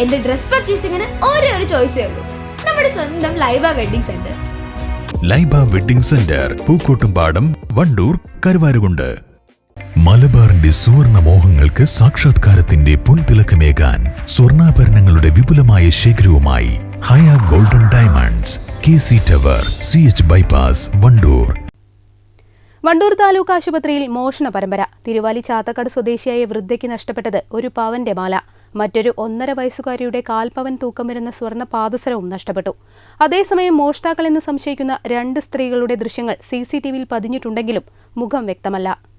എന്റെ ഡ്രസ് പർച്ചേസിംഗിന് ഒരേ ഒരു ചോയ്സേ ഉള്ളൂ. നമ്മുടെ സ്വന്തം Laiba wedding centre. Laiba wedding centre Pookkottumpadam Wandoor Karuvarakundu. മലബാറിന്റെ സുവർണ മോഹങ്ങൾക്ക് സാക്ഷാത്കാരത്തിന്റെ പൊൻതിളക്കമേകാൻ സ്വർണാഭരണങ്ങളുടെ വിപുലമായ ശേഖരവുമായി Haya golden diamonds K C tower C H bypass Wandoor. Wandoor taluk ആശുപത്രിയിൽ മോഷണ പരമ്പര. തിരുവാലി ചാത്തക്കാട് സ്വദേശിയായ വൃദ്ധയ്ക്ക് നഷ്ടപ്പെട്ടത് ഒരു പവന്റെ മാല. മറ്റൊരു ഒന്നര വയസ്സുകാരിയുടെ കാൽപവൻ തൂക്കം വരുന്ന സ്വർണ പാദസരവും നഷ്ടപ്പെട്ടു. അതേസമയം മോഷ്ടാക്കളെന്ന് സംശയിക്കുന്ന രണ്ട് സ്ത്രീകളുടെ ദൃശ്യങ്ങൾ സി സി ടി വിയിൽ പതിഞ്ഞിട്ടുണ്ടെങ്കിലും മുഖം വ്യക്തമല്ല.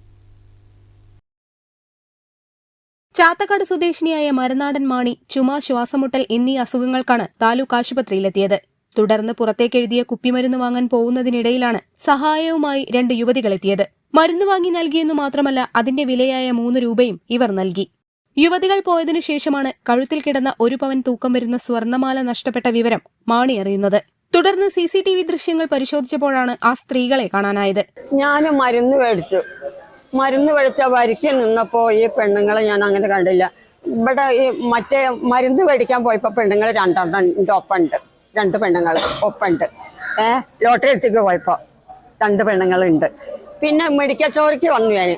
ചാത്തക്കാട് സ്വദേശിനിയായ മരനാടൻ മാണി ചുമ ശ്വാസമുട്ടൽ എന്നീ അസുഖങ്ങൾക്കാണ് താലൂക്ക് ആശുപത്രിയിലെത്തിയത്. തുടർന്ന് പുറത്തേക്കെഴുതിയ കുപ്പിമരുന്ന് വാങ്ങാൻ പോകുന്നതിനിടയിലാണ് സഹായവുമായി രണ്ട് യുവതികളെത്തിയത്. മരുന്ന് വാങ്ങി നൽകിയെന്നു മാത്രമല്ല അതിന്റെ വിലയായ മൂന്ന് രൂപയും ഇവർ നൽകി. യുവതികൾ പോയതിനു ശേഷമാണ് കഴുത്തിൽ കിടന്ന ഒരു പവൻ തൂക്കം വരുന്ന സ്വർണമാല നഷ്ടപ്പെട്ട വിവരം മാണി അറിയുന്നത്. തുടർന്ന് സി സി ടി വി ദൃശ്യങ്ങൾ പരിശോധിച്ചപ്പോഴാണ് ആ സ്ത്രീകളെ കാണാനായത്. ഞാൻ മരുന്ന് മേടിച്ചു. മരുന്ന് മേടിച്ച വരിക്ക് നിന്നപ്പോ ഈ പെണ്ണുങ്ങളെ ഞാൻ അങ്ങനെ കണ്ടില്ല. ഇവിടെ ഈ മറ്റേ മരുന്ന് മേടിക്കാൻ പോയപ്പോ പെണ്ണുങ്ങൾ രണ്ടെണ്ണം ഒപ്പുണ്ട് രണ്ട് പെണ്ണുങ്ങൾ ഒപ്പുണ്ട് ഏഹ് ലോട്ടറി എടുത്തേക്ക് പോയപ്പോ രണ്ട് പെണ്ണുങ്ങളുണ്ട്. പിന്നെ മെഡിക്കൽ ചോറിക്ക് വന്നു ഞാൻ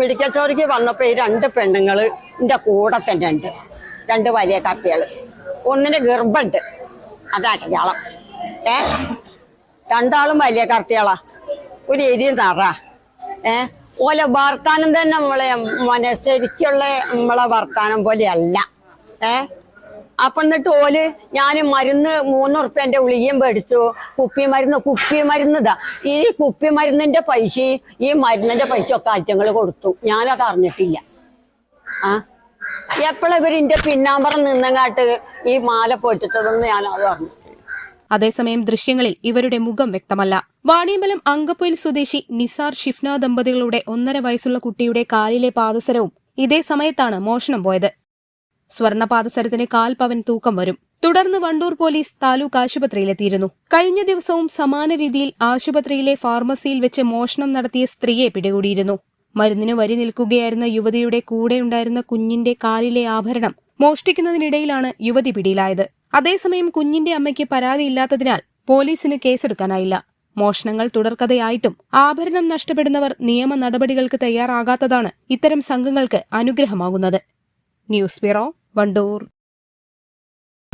മെഡിക്കൽ ചോറിക്ക് വന്നപ്പോ ഈ രണ്ട് പെണ്ണുങ്ങൾ എന്റെ കൂടെ തന്നെ ഉണ്ട്. രണ്ട് വലിയ കപ്പികൾ ഒന്നിന് ഗർഭുണ്ട്. അതാട്ടയാളം ഏ? രണ്ടാളും വലിയ കർത്തികളാ ഒരു എരി തറ. ഏ? ഓലെ വർത്താനം തന്നെ നമ്മളെ മോനെ ശരിക്കുള്ള നമ്മളെ വർത്താനം പോലെയല്ല. ഏ? അപ്പൊ എന്നിട്ട് ഓൽ ഞാൻ മരുന്ന് മൂന്ന് ഉളിയും മേടിച്ചു. കുപ്പി മരുന്ന് കുപ്പി മരുന്ന് ഇതാ. ഈ കുപ്പി മരുന്നിന്റെ പൈസ ഈ മരുന്നിന്റെ പൈസ ഒക്കെ ആറ്റങ്ങൾ കൊടുത്തു. ഞാനത് അറിഞ്ഞിട്ടില്ല ആ? എപ്പോഴും ഇവരിന്റെ നിന്നങ്ങാട്ട് ഈ മാല പൊട്ടിച്ചതെന്ന് അത് പറഞ്ഞു അതേസമയം ദൃശ്യങ്ങളിൽ ഇവരുടെ മുഖം വ്യക്തമല്ല. വാണിയമ്പലം അങ്കപ്പൊയിൽ സ്വദേശി നിസാർ ഷിഫ്ന ദമ്പതികളുടെ ഒന്നര വയസ്സുള്ള കുട്ടിയുടെ കാലിലെ പാദസരവും ഇതേ സമയത്താണ് മോഷണം പോയത്. സ്വർണ പാദസരത്തിന് കാൽ പവൻ തൂക്കം വരും. തുടർന്ന് വണ്ടൂർ പോലീസ് താലൂക്ക് ആശുപത്രിയിലെത്തിയിരുന്നു. കഴിഞ്ഞ ദിവസവും സമാന രീതിയിൽ ആശുപത്രിയിലെ ഫാർമസിയിൽ വെച്ച് മോഷണം നടത്തിയ സ്ത്രീയെ പിടികൂടിയിരുന്നു. മരുന്നിന് വരി നിൽക്കുകയായിരുന്ന യുവതിയുടെ കൂടെ ഉണ്ടായിരുന്ന കുഞ്ഞിന്റെ കാലിലെ ആഭരണം മോഷ്ടിക്കുന്നതിനിടയിലാണ് യുവതി പിടിയിലായത്. അതേസമയം കുഞ്ഞിന്റെ അമ്മയ്ക്ക് പരാതിയില്ലാത്തതിനാൽ പോലീസിന് കേസെടുക്കാനായില്ല. മോഷണങ്ങൾ തുടർക്കഥയായിട്ടും ആഭരണം നഷ്ടപ്പെടുന്നവർ നിയമ നടപടികൾക്ക് തയ്യാറാകാത്തതാണ് ഇത്തരം സംഘങ്ങൾക്ക് അനുഗ്രഹമാകുന്നത്. News bureau Wandoor.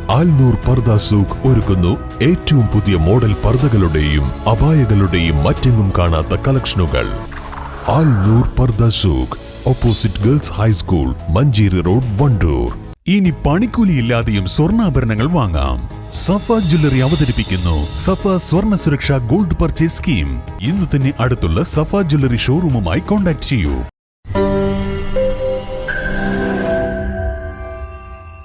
ആൽനൂർ പർദ സൂഖ് ഒരുക്കുന്നു. ഏറ്റവും പുതിയ മോഡൽ പർദകളുടെയും അപായകളുടെയും മറ്റെങ്ങും കാണാത്ത കളക്ഷനുകൾ. ആൽനൂർ പർദ സൂഖ്. Opposite girls high school Manjeri road Wandoor. ഇനി പണിക്കൂലിയില്ലാതെയും സ്വർണാഭരണങ്ങൾ വാങ്ങാം. സഫ ജ്വല്ലറി അവതരിപ്പിക്കുന്നു. സഫ സ്വർണ സുരക്ഷ ഗോൾഡ് പർച്ചേസ് സ്കീം ഇന്ന് തന്നെ അടുത്തുള്ള സഫ ജ്വല്ലറി ഷോറൂമുമായി കോൺടാക്ട് ചെയ്യൂ.